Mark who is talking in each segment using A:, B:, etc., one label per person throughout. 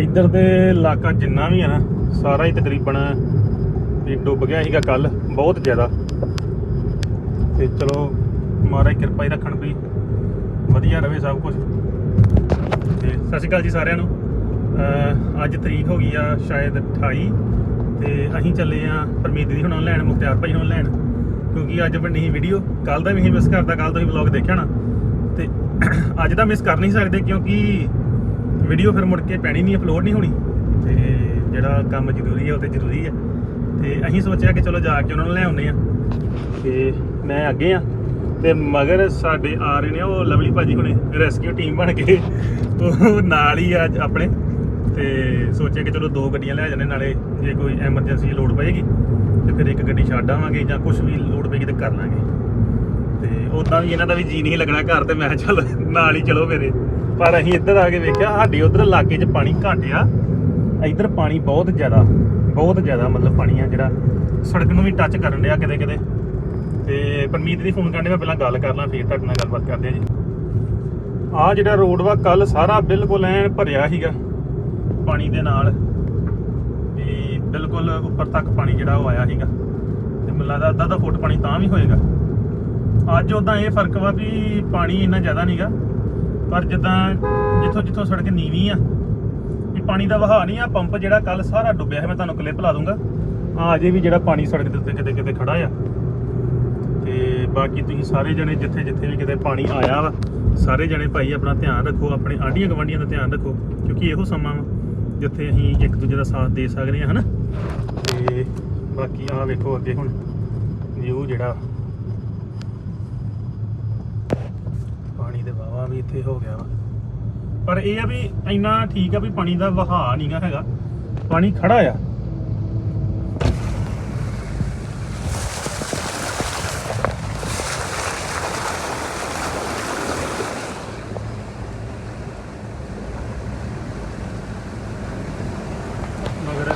A: ਇੱਧਰ ਦੇ ਇਲਾਕਾ ਜਿੰਨਾ ਵੀ ਹੈ ਨਾ, ਸਾਰਾ ਹੀ ਤਕਰੀਬਨ ਵੀ ਡੁੱਬ ਗਿਆ ਸੀਗਾ ਕੱਲ ਬਹੁਤ ਜ਼ਿਆਦਾ। ਤੇ ਚਲੋ, ਮਹਾਰਾਜ ਕਿਰਪਾ ਹੀ ਰੱਖਣ ਵੀ ਵਧੀਆ ਰਵੇ ਸਭ ਕੁਝ ਤੇ ਸਤਿ ਸ਼੍ਰੀ ਅਕਾਲ ਜੀ ਸਾਰਿਆਂ ਨੂੰ। ਅੱਜ ਤਰੀਕ ਹੋ ਗਈ ਆ ਸ਼ਾਇਦ 28 ਤੇ ਅਸੀਂ ਚੱਲੇ ਆ ਪਰਮੀਤ ਦੀ ਹੁਣ ਲੈਣ, ਮੁਖਤਿਆਰ ਭਾਈ ਹੁਣ ਲੈਣ। ਕਿਉਂਕਿ ਅੱਜ ਬਣੀ ਵੀਡੀਓ ਕੱਲ ਦਾ ਵੀ ਅਸੀਂ ਮਿਸ ਕਰਦਾ ਕੱਲ ਤੁਸੀਂ ਵਲੌਗ ਦੇਖਿਆ ਨਾ ਤੇ ਅੱਜ ਦਾ ਮਿਸ ਕਰ ਨਹੀਂ ਸਕਦੇ ਕਿਉਂਕਿ ਵੀਡੀਓ ਫਿਰ ਮੁੜ ਕੇ ਪੈਣੀ ਨਹੀਂ ਅਪਲੋਡ ਨਹੀਂ ਹੋਣੀ। ਤੇ ਜਿਹੜਾ ਕੰਮ ਜ਼ਰੂਰੀ ਹੈ ਉਹ ਤੇ ਜ਼ਰੂਰੀ ਹੈ ਤੇ ਅਸੀਂ ਸੋਚਿਆ ਕਿ ਚਲੋ ਜਾ ਕੇ ਉਹਨਾਂ ਨੂੰ ਲੈ ਆਉਂਦੇ ਆ ਤੇ ਮੈਂ ਅੱਗੇ ਆ ਤੇ ਮਗਰ ਸਾਡੇ ਆ ਰਹੇ ਨੇ ਉਹ ਲਵਲੀ ਭਾਜੀ ਹੁਣੇ ਰੈਸਕਿਊ ਟੀਮ ਬਣ ਕੇ। ਉਹ ਨਾਲ ਹੀ ਆ ਆਪਣੇ। ਤੇ ਸੋਚਿਆ ਕਿ ਚਲੋ ਦੋ ਗੱਡੀਆਂ ਲੈ ਜਾਂਦੇ, ਨਾਲੇ ਜੇ ਕੋਈ ਐਮਰਜੈਂਸੀ ਲੋਡ ਪਏਗੀ, ਤੇ ਫਿਰ ਇੱਕ ਗੱਡੀ ਛੱਡ ਆਵਾਂਗੇ ਜਾਂ ਕੁਝ ਵੀ ਲੋਡ ਪਏਗੀ ਤੇ ਕਰ ਲਾਂਗੇ। ਤੇ ਉਦਾਂ ਵੀ ਇਹਨਾਂ ਦਾ ਵੀ ਜੀ ਨਹੀਂ ਲੱਗਣਾ ਘਰ ਤੇ, ਮੈਂ ਕਿਹਾ ਚੱਲ ਨਾਲ ਹੀ ਚਲੋ ਮੇਰੇ। ਪਰ ਅਸੀਂ ਇੱਧਰ ਆ ਕੇ ਵੇਖਿਆ, ਸਾਡੇ ਉਧਰ ਇਲਾਕੇ 'ਚ ਪਾਣੀ ਘੱਟ ਆ। ਇੱਧਰ ਪਾਣੀ ਬਹੁਤ ਜ਼ਿਆਦਾ ਬਹੁਤ ਜ਼ਿਆਦਾ ਮਤਲਬ ਪਾਣੀ ਆ ਜਿਹੜਾ ਸੜਕ ਨੂੰ ਵੀ ਟੱਚ ਕਰਨ ਰਿਹਾ ਕਿਤੇ ਕਿਤੇ ਤੇ ਪਰਮੀਤ ਦੀ ਫੋਨ ਕਰਨੇ ਮੈਂ ਪਹਿਲਾਂ ਗੱਲ ਕਰ ਲਾਂ, ਫਿਰ ਤੁਹਾਡੇ ਨਾਲ ਗੱਲਬਾਤ ਕਰਦੇ ਆ ਜੀ। ਆ ਜਿਹੜਾ ਰੋਡ ਵਾ ਕੱਲ ਸਾਰਾ ਬਿਲਕੁਲ ਐਨ ਭਰਿਆ ਸੀਗਾ ਪਾਣੀ ਦੇ ਨਾਲ। ਤੇ ਬਿਲਕੁਲ ਉੱਪਰ ਤੱਕ ਪਾਣੀ ਜਿਹੜਾ ਉਹ ਆਇਆ ਸੀਗਾ। ਤੇ ਮੈਨੂੰ ਲੱਗਦਾ ਅੱਧਾ ਦਾ ਫੁੱਟ ਪਾਣੀ ਤਾਂ ਵੀ ਹੋਏਗਾ। ਅੱਜ ਉਦਾਂ ਇਹ ਫ਼ਰਕ ਵਾ ਵੀ ਪਾਣੀ ਇੰਨਾ ਜ਼ਿਆਦਾ ਨਹੀਂਗਾ ਪਰ ਜਿੱਦਾਂ ਜਿੱਥੋਂ ਜਿੱਥੋਂ ਸੜਕ ਨੀਵੀਂ ਆ ਇਹ ਪਾਣੀ ਦਾ ਵਹਾਅ ਨਹੀਂ ਆ, ਪੰਪ ਜਿਹੜਾ ਕੱਲ ਸਾਰਾ ਡੁੱਬਿਆ ਹੈ, ਮੈਂ ਤੁਹਾਨੂੰ ਕਲਿੱਪ ਲਾ ਦੂੰਗਾ। ਆ ਅਜੇ ਵੀ ਜਿਹੜਾ ਪਾਣੀ ਸੜਕ ਦੇ ਉੱਤੇ ਕਿਤੇ ਕਿਤੇ ਖੜਾ ਆ। ਤੇ ਬਾਕੀ ਤੁਸੀਂ ਸਾਰੇ ਜਣੇ ਜਿੱਥੇ ਜਿੱਥੇ ਵੀ ਕਿਤੇ ਪਾਣੀ ਆਇਆ ਵਾ, ਸਾਰੇ ਜਣੇ ਭਾਈ ਆਪਣਾ ਧਿਆਨ ਰੱਖੋ, ਆਪਣੇ ਆਂਢੀਆਂ ਗਵਾਂਢੀਆਂ ਦਾ ਧਿਆਨ ਰੱਖੋ, ਕਿਉਂਕਿ ਇਹੋ ਸਮਾਂ ਵਾ, ਜਿੱਥੇ ਅਸੀਂ ਇੱਕ ਦੂਜੇ ਦਾ ਸਾਥ ਦੇ ਸਕਦੇ ਹਾਂ, ਹਨਾ? ਤੇ ਬਾਕੀ ਆ ਵੇਖੋ ਅੱਗੇ ਹੁਣ ਵਿਊ ਜਿਹੜਾ ਪਾਣੀ ਦੇ ਵਾਵਾ ਵੀ ਇੱਥੇ ਹੋ ਗਿਆ ਵਾ। ਪਰ ਇਹ ਆ ਵੀ ਇੰਨਾ ਠੀਕ ਆ ਵੀ ਪਾਣੀ ਦਾ ਵਹਾਅ ਨਹੀਂਗਾ ਹੈਗਾ। ਪਾਣੀ ਖੜਾ ਆ। ਮਗਰ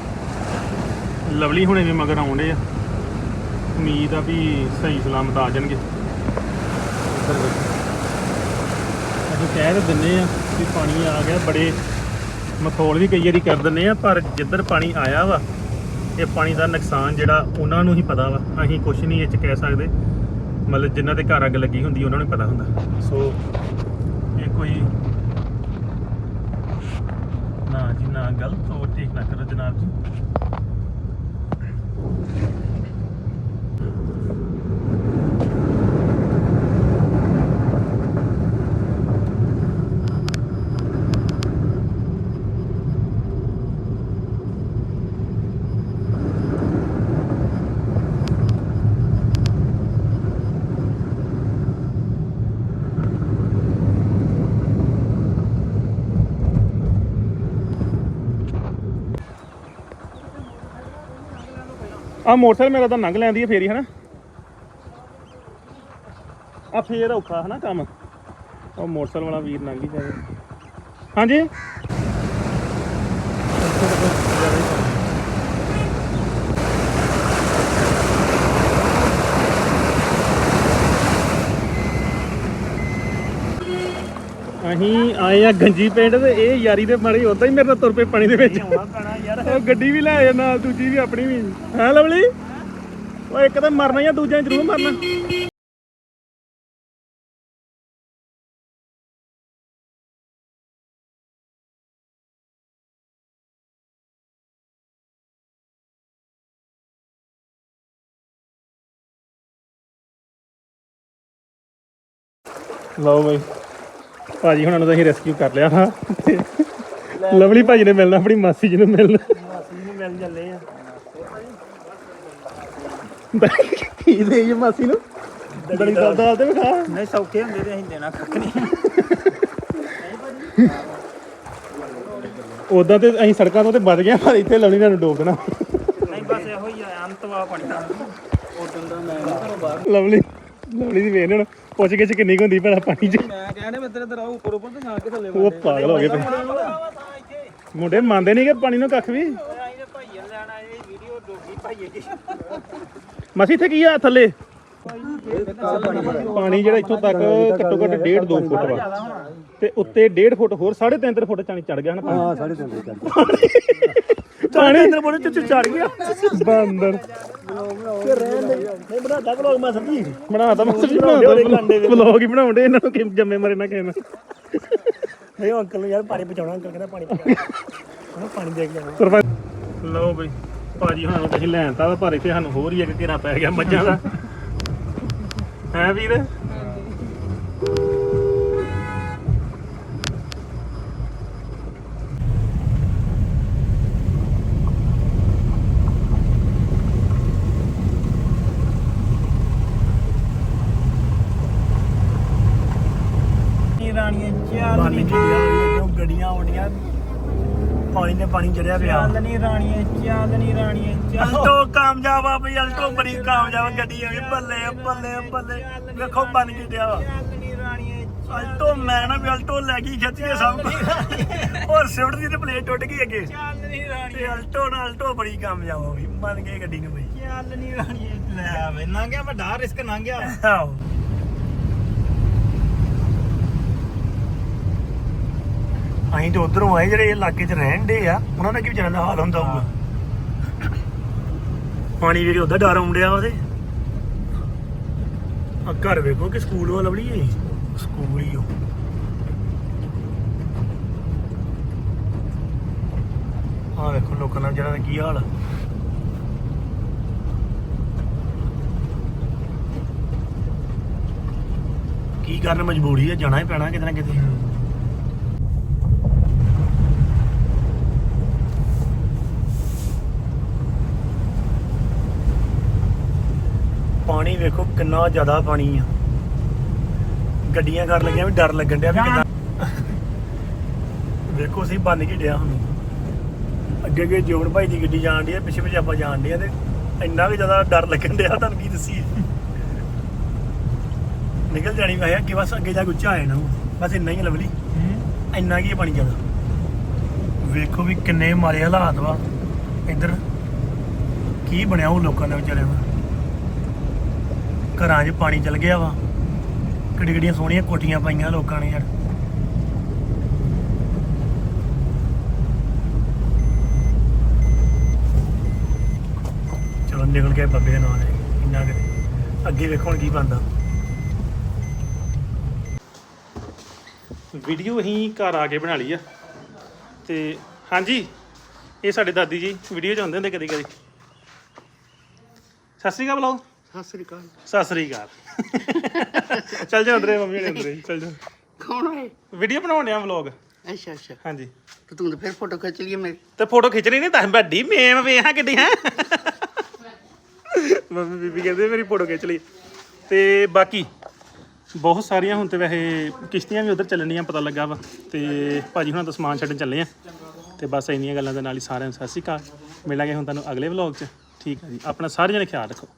A: ਲਵਲੀ ਹੁਣੇ ਵੀ ਮਗਰ ਆਉਂਦੇ ਆ। ਉਮੀਦ ਆ ਵੀ ਸਹੀ ਸਲਾਮਤ ਆ ਜਾਣਗੇ। ਅਸੀਂ ਕਹਿ ਤਾਂ ਦਿੰਨੇ ਆ ਵੀ ਪਾਣੀ ਆ ਗਿਆ, ਬੜੇ ਮਖੌਲ ਵੀ ਕਈ ਵਾਰੀ ਕਰ ਦਿੰਨੇ ਆ ਪਰ ਜਿੱਧਰ ਪਾਣੀ ਆਇਆ ਵਾ, ਇਹ ਪਾਣੀ ਦਾ ਨੁਕਸਾਨ ਜਿਹੜਾ ਉਹਨਾਂ ਨੂੰ ਹੀ ਪਤਾ ਵਾ। ਅਸੀਂ ਕੁਝ ਨਹੀਂ ਇਹ ਚ ਕਹਿ ਸਕਦੇ। ਮਤਲਬ ਜਿਨ੍ਹਾਂ ਦੇ ਘਰ ਅੱਗ ਲੱਗੀ ਹੁੰਦੀ, ਉਹਨਾਂ ਨੂੰ ਪਤਾ ਹੁੰਦਾ। ਸੋ, ਇਹ ਕੋਈ ਨਾ ਜੀ, ਨਾ ਗਲਤ ਓਵਰਟੇਕ ਨਾ ਕਰੋ ਜਨਾਬ ਜੀ। ਆ ਮੋਟਰਸਾਈਕਲ ਮੇਰਾ ਤਾਂ ਲੰਘ ਲੈਂਦੀ ਹੈ ਫੇਰੀ ਹੀ, ਹਨਾ? ਆ ਫੇਰ ਔਖਾ, ਹਨਾ ਕੰਮ? ਉਹ ਮੋਟਰਸਾਈਕਲ ਵਾਲਾ ਵੀਰ ਲੰਘ ਹੀ ਜਾਵੇ। ਹਾਂਜੀ? ਅਸੀਂ ਆਏ ਆ ਗੰਜੀ ਪਿੰਡ ਤੇ ਇਹ ਯਾਰੀ ਦੇ ਮਾਰੇ ਉਦਾਂ ਹੀ ਮੇਰੇ ਨਾਲ ਤੁਰ ਪਏ ਪਾਣੀ ਦੇ ਵਿੱਚ। ਉਹ ਗੱਡੀ ਵੀ ਲੈ ਨਾਲ ਦੂਜੀ ਵੀ ਆਪਣੀ ਵੀ। ਹੈ ਲਵਲੀ? ਉਹ ਇੱਕ ਤਾਂ ਮਰਨਾ ਹੀ ਆ ਦੂਜਾ ਜ਼ਰੂਰ ਮਰਨਾ। ਲਓ ਬਈ। ਭਾਜੀ ਹੁਣਾਂ ਨੂੰ ਤਾਂ ਅਸੀਂ ਰੈਸਕਿਊ ਕਰ ਲਿਆ ਹਾਂ। ਤੇ ਲਵਲੀ ਭਾਜੀ ਨੇ ਮਿਲਣਾ ਆਪਣੀ ਮਾਸੀ ਜੀ ਨੂੰ ਮਿਲਣਾ।
B: ਮਾਸੀ ਨੂੰ ਮਿਲ ਚੱਲੇ ਆ
A: ਕੀ ਦੇ ਇਹ ਮਾਸੀ ਨੂੰ? ਬੜੀ ਸੌਦਾ ਤੇ ਵਿਖਾ।
B: ਨਹੀਂ ਸੌਖੇ ਹੁੰਦੇ ਤੇ ਅਸੀਂ ਦੇਣਾ ਕੱਖ ਨਹੀਂ।
A: ਉਦਾਂ ਤੇ ਅਸੀਂ ਸੜਕਾਂ ਤੋਂ ਤੇ ਵੱਧ ਗਏ ਪਰ ਇੱਥੇ ਲਵਲੀ ਨਾਲ ਨੂੰ ਡੋਬ ਦੇਣਾ।
B: ਨਹੀਂ ਬਸ ਇਹੋ ਹੀ ਆ ਅੰਤਵਾ ਬਣਦਾ ਉਦੋਂ ਦਾ ਮੈਂ ਨਹੀਂ ਘਰੋਂ ਬਾਹਰ।
A: ਲਵਲੀ ਲਵਲੀ ਦੀ ਵੇਖ ਪੁੱਛ ਕੇ ਚ ਕਿੰਨੀ ਕੁ ਹੁੰਦੀ ਭਲਾ ਪਾਣੀ 'ਚ।
B: ਮੈਂ ਕਹਿੰਦੇ ਮੈਂ ਤੇਰੇ ਰਹੂ ਉੱਪਰ ਉੱਪਰ ਤੇ ਛਾਂ ਕੇ ਥੱਲੇ
A: ਉਹ ਪਾਗਲ ਹੋ ਗਏ ਤੇ ਮੁੰਡੇ ਮੰਨਦੇ ਨਹੀਂ ਕਿ ਪਾਣੀ ਨੂੰ ਕੱਖ ਵੀ। ਮਸੀ ਇੱਥੇ ਕੀ ਆ ਥੱਲੇ? ਪਾਣੀ ਜਿਹੜਾ ਇੱਥੋਂ ਤੱਕ ਘੱਟੋ ਘੱਟ 1.5 2 ਫੁੱਟ ਵਾ। ਤੇ ਉੱਤੇ 1.5 ਫੁੱਟ ਹੋਰ 3.5 ਫੁੱਟ ਚਾਣੀ ਚੜ ਗਿਆ ਨਾ ਪਾਣੀ।
C: ਹਾਂ ਸਾਢੇ ਤਿੰਨ ਦੇ ਚੱਲ
A: ਪਾਣੀ। ਅੰਦਰ ਬੋਲੇ ਚ ਚੜ ਗਿਆ। ਬਾਂਦਰ
C: ਨਹੀਂ ਬਣਾਦਾ ਵਲੋਗ ਮੈਂ ਸਮਝੀ।
A: ਬਣਾ ਤਾਂ ਮੈਂ ਵਲੌਗ ਹੀ ਬਣਾਉਂਦੇ ਇਹਨਾਂ ਨੂੰ ਕਿ ਜੰਮੇ ਮਰੇ ਨਾ ਕਿਸੇ ਨੂੰ।
C: ਨਹੀਂ ਉਹ ਅੰਕਲ ਨੂੰ ਯਾਰ ਪਾਣੀ ਪਹੁੰਚਾਉਣਾ ਅੰਕਲ ਕਹਿੰਦਾ ਪਾਣੀ ਪਹੁੰਚਾਉਣਾ ਉਹਨੂੰ ਪਾਣੀ ਦੇ ਕੇ ਜਾਣਾ
A: ਸਰਪੰਚ ਲਓ ਬਈ ਭਾਜੀ ਹੁਣਾਂ ਨੂੰ ਤੁਸੀਂ ਲੈਣ ਤਾ ਪਰ ਇੱਥੇ ਸਾਨੂੰ ਹੋਰ ਹੀ ਇੱਕ ਘੇਰਾ ਪੈ ਗਿਆ ਮੱਝਾਂ ਦਾ। ਹੈ ਵੀਰ
B: ਨੀ ਰਾਣੀਏ ਚੱਲ
C: ਪਾਣੀ
B: ਨੀ
C: ਦੀ ਜੋ ਗੱਡੀਆਂ ਆਉਂਦੀਆਂ ਪਾਣੀ ਨੇ ਪਾਣੀ ਚੜਿਆ ਪਿਆ।
B: ਚੱਲ ਨੀ ਰਾਣੀਏ ਚੱਲ ਨੀ ਰਾਣੀਏ ਚੱਲ
C: ਅਲਟੋ ਕਾਮਯਾਬ ਆ ਬਈ ਅਲਟੋ ਬੜੀ ਕਾਮਯਾਬ ਗੱਡੀ ਆ ਗਈ ਬੱਲੇ ਬੱਲੇ ਬੱਲੇ। ਵੇਖੋ ਬਣ ਕੇ ਡਿਆ ਵਾ।
B: ਚੱਲ ਨੀ ਰਾਣੀਏ
C: ਅਲਟੋ ਮੈਂ ਨਾ ਵੀ ਅਲਟੋ ਲੈ ਗਈ ਖਿੱਚ ਕੇ ਸਭ ਔਰ ਸਿਫਟ ਦੀ ਤੇ ਪਲੇਟ ਟੁੱਟ ਗਈ ਅੱਗੇ।
B: ਚੱਲ ਨੀ ਰਾਣੀਏ।
C: ਤੇ ਅਲਟੋ ਨਾਲ ਅਲਟੋ ਬੜੀ ਕਾਮਯਾਬ ਹੋ ਗਈ ਬਣ ਗਈ ਗੱਡੀ ਨੂੰ ਬਈ।
B: ਚੱਲ ਨੀ ਰਾਣੀਏ ਲੈ ਵੇ ਲੰਘਿਆ ਵੱਡਾ ਰਿਸਕ ਲੰਘਿਆ
C: ਆਹੋ। ਅਸੀਂ ਤੇ ਉਧਰੋਂ ਆਏ ਜਿਹੜੇ ਇਲਾਕੇ 'ਚ ਰਹਿਣ ਦੇ ਆ, ਉਹਨਾਂ ਦਾ ਕੀ ਵਿਚਾਰਿਆਂ ਦਾ ਹਾਲ ਹੁੰਦਾ ਹੋਊਗਾ? ਪਾਣੀ ਵੇਖ ਉਹਦਾ ਡਰ ਆਉਂਦਿਆ ਉਹਦੇ ਆ ਘਰ ਵੇਖੋ ਕਿ ਸਕੂਲ ਵਾਲਾ ਬੜੀ ਹੈ ਸਕੂਲ ਹੀ ਉਹ। ਆ ਵੇਖੋ ਲੋਕਾਂ ਦਾ ਜਿਹੜਾ ਕੀ ਹਾਲ ਆ। ਕੀ ਕਰਨ ਮਜਬੂਰੀ ਹੈ ਜਾਣਾ ਹੀ ਪੈਣਾ ਕਿਤੇ ਨਾ ਕਿਤੇ। ਪਾਣੀ ਵੇਖੋ ਕਿੰਨਾ ਜ਼ਿਆਦਾ ਪਾਣੀ ਆ। ਗੱਡੀਆਂ ਕਰਨ ਲੱਗੀਆਂ ਵੀ ਡਰ ਲੱਗਣ ਡਿਆ ਵੀ ਕਿੱਦਾਂ। ਵੇਖੋ ਅਸੀਂ ਬੰਨ ਕੇ ਡਿਆ ਹੁਣ। ਅੱਗੇ ਅੱਗੇ ਜੋਨ ਭਾਈ ਦੀ ਗੱਡੀ ਜਾਣ ਡਈ ਆ, ਪਿੱਛੇ ਪਿੱਛੇ ਆਪਾਂ ਜਾਣ ਡਏ ਆ ਤੇ ਇੰਨਾ ਵੀ ਜ਼ਿਆਦਾ ਡਰ ਲੱਗਣ ਡਿਆ, ਤੁਹਾਨੂੰ ਕੀ ਦੱਸੀਏ। ਨਿਕਲ ਜਾਣੀ, ਮੈਂ ਅੱਗੇ ਬਸ ਅੱਗੇ ਜਾ ਕੇ ਉੱਚਾ ਆ ਜਾਣਾ ਬਸ ਇੰਨਾ ਹੀ ਆ ਲਵਲੀ। ਇੰਨਾ ਕੀ ਆ ਪਾਣੀ ਜ਼ਿਆਦਾ। ਵੇਖੋ ਵੀ ਕਿੰਨੇ ਮਾਰੇ ਹਾਲਾਤ ਵਾ। ਇੱਧਰ ਕੀ ਬਣਿਆ ਉਹ ਲੋਕਾਂ ਦਾ ਵਿਚਾਰਿਆਂ ਦਾ। ਘਰਾਂ 'ਚ ਪਾਣੀ ਚਲ ਗਿਆ ਵਾ। ਕਿੱਡੀ ਕਿੱਡੀਆਂ ਸੋਹਣੀਆਂ ਕੋਠੀਆਂ ਪਾਈਆਂ ਲੋਕਾਂ ਨੇ ਯਾਰ। ਚਲੋ ਨਿਕਲ ਗਏ ਬੱਬੇ ਦੇ ਨਾਲ। ਇੰਨਾ ਕਿ ਅੱਗੇ ਵੇਖੋ ਹੁਣ ਕੀ ਬਣਦਾ।
A: ਵੀਡੀਓ ਅਸੀਂ ਘਰ ਆ ਕੇ ਬਣਾ ਲਈ ਆ। ਤੇ ਹਾਂਜੀ, ਇਹ ਸਾਡੇ ਦਾਦੀ ਜੀ ਵੀਡੀਓ ਚ ਆਉਂਦੇ ਹੁੰਦੇ ਕਦੀ ਕਦੀ ਸਤਿ ਸ੍ਰੀ ਅਕਾਲ ਬੁਲਾਓ।
C: ਸਤਿ ਸ੍ਰੀ ਅਕਾਲ।
A: ਸਤਿ ਸ੍ਰੀ ਅਕਾਲ। ਚੱਲ ਜਾ ਅੰਦਰੇ ਮੰਮੀ ਨੇ ਅੰਦਰੇ। ਚੱਲ ਜਾ
D: ਕੌਣ ਹੈ
A: ਵੀਡੀਓ ਬਣਾਉਣੇ ਆ ਵਲੌਗ।
D: ਅੱਛਾ ਅੱਛਾ।
A: ਹਾਂਜੀ।
D: ਤੇ ਤੂੰ ਤਾਂ ਫਿਰ ਫੋਟੋ ਖਿੱਚ ਲਈ ਮੇਰੀ।
A: ਤੇ ਫੋਟੋ ਖਿੱਚਣੀ ਨਹੀਂ ਤਾਂ ਵੱਡੀ ਮੇਮ ਵੇਹਾਂ ਕਿੱਡੀ ਹੈ ਮੰਮੀ ਬੀਬੀ ਕਹਿੰਦੇ ਮੇਰੀ ਫੋਟੋ ਖਿੱਚ ਲਈ। ਤੇ ਬਾਕੀ ਬਹੁਤ ਸਾਰੀਆਂ ਹੁਣ ਤੇ ਵੈਸੇ ਕਿਸ਼ਤੀਆਂ ਵੀ ਉਧਰ ਚੱਲਣੀਆਂ ਪਤਾ ਲੱਗਾ ਵਾ। ਤੇ ਭਾਜੀ ਹੁਣਾਂ ਤੋਂ ਸਮਾਨ ਛੱਡਣ ਚੱਲੇ ਆ। ਤੇ ਬਸ ਇੰਨੀਆਂ ਗੱਲਾਂ ਦੇ ਨਾਲ ਹੀ ਸਾਰਿਆਂ ਨੂੰ ਸਤਿ ਸ਼੍ਰੀ ਅਕਾਲ। ਮਿਲਾਂਗੇ ਹੁਣ ਤੁਹਾਨੂੰ ਅਗਲੇ ਵਲੌਗ 'ਚ। ਠੀਕ ਹੈ ਜੀ। ਆਪਣਾ ਸਾਰੇ ਜਣੇ ਖਿਆਲ ਰੱਖੋ।